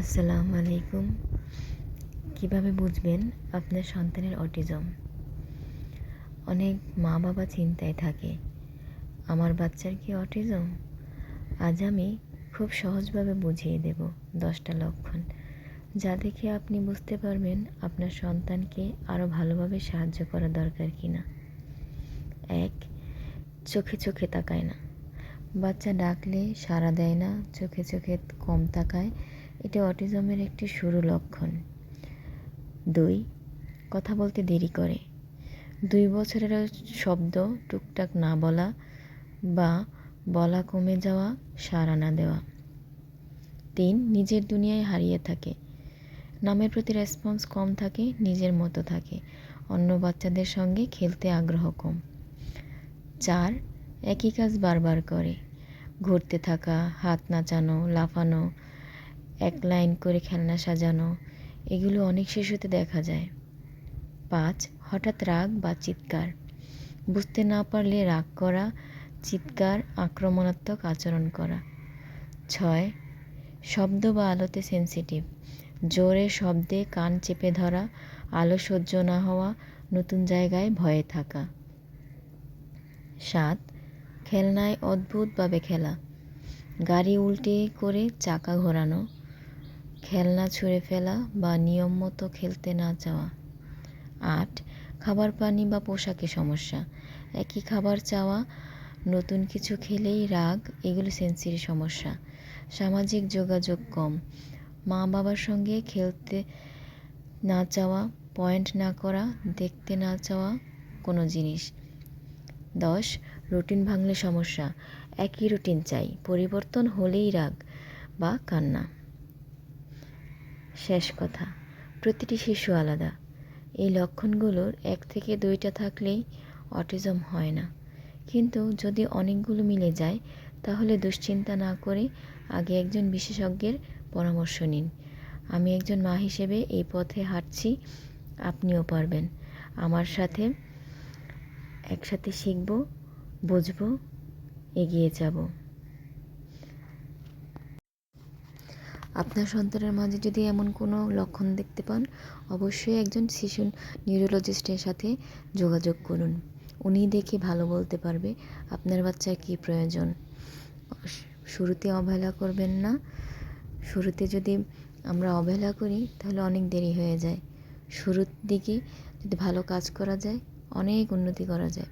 আসসালামু আলাইকুম। কীভাবে বুঝবেন আপনার সন্তানের অটিজম? অনেক মা বাবা চিন্তায় থাকে, আমার বাচ্চার কি অটিজম? আজ আমি খুব সহজভাবে বুঝিয়ে দেব দশটা লক্ষণ, যা দেখে আপনি বুঝতে পারবেন আপনার সন্তানকে আরও ভালোভাবে সাহায্য করা দরকার কি না এক, চোখে চোখে তাকায় না। বাচ্চা ডাকলে সাড়া দেয় না, চোখে চোখে কম তাকায় এটা অটিজমের একটি শুরু লক্ষণ। দুই, কথা বলতে দেরি করে। দুই বছরের শব্দ টুকটাক না বলা বা বলা কমে যাওয়া, সাড়া না দেওয়া। তিন, নিজের দুনিয়ায় হারিয়ে থাকে। নামের প্রতি রেসপন্স কম থাকে, নিজের মতো থাকে। অন্য বাচ্চাদের সঙ্গে খেলতে আগ্রহ কম। চার, একই কাজ বারবার করে। ঘুরতে থাকা, হাত নাচানো, লাফানো এক লাইন করে খেলনা সাজানো, এগুলো অনেক শিশুতে দেখা যায়। পাঁচ, হঠাৎ রাগ বা চিৎকার। বুঝতে না পারলে রাগ করা, চিৎকার, আক্রমণাত্মক আচরণ করা। ছয়, শব্দ বা আলোতে সেন্সিটিভ জোরে শব্দে কান চেপে ধরা, আলো সহ্য না হওয়া, নতুন জায়গায় ভয়ে থাকা। সাত, খেলনায় অদ্ভুতভাবে খেলা। গাড়ি উল্টে করে চাকা ঘোরানো খেলনা ছুঁড়ে ফেলা বা নিয়ম মতো খেলতে না চাওয়া। আট, খাবার পানি বা পোশাকে সমস্যা। একই খাবার চাওয়া, নতুন কিছু খেলেই রাগ, এগুলো সেন্সির সমস্যা। সামাজিক যোগাযোগ কম। মা বাবার সঙ্গে খেলতে না চাওয়া, পয়েন্ট না করা, দেখতে না চাওয়া, কোনো জিনিস। দশ, রুটিন ভাঙলে সমস্যা। একই রুটিন চাই। পরিবর্তন হলেই রাগ বা কান্না। শেষ কথা। প্রতিটি শিশু আলাদা। এই লক্ষণগুলোর এক থেকে দুইটা থাকলেই অটিজম হয় না। কিন্তু যদি অনেকগুলো মিলে যায়, তাহলে দুশ্চিন্তা না করে আগে একজন বিশেষজ্ঞের পরামর্শ নিন। আমি একজন মা হিসেবে এই পথে হাঁটছি, আপনিও পারবেন। আমার সাথে একসাথে শিখব, বুঝব, এগিয়ে যাব। আপনার সন্তানের মাঝে যদি এমন কোনো লক্ষণ দেখতে পান, অবশ্যই একজন শিশু নিউরোলজিস্টের সাথে যোগাযোগ করুন। উনি দেখে ভালো বলতে পারবে আপনার বাচ্চার কী প্রয়োজন। শুরুতে অবহেলা করবেন না। শুরুতে যদি আমরা অবহেলা করি, তাহলে অনেক দেরি হয়ে যায়। শুরুর দিকে যদি ভালো কাজ করা যায়, অনেক উন্নতি করা যায়।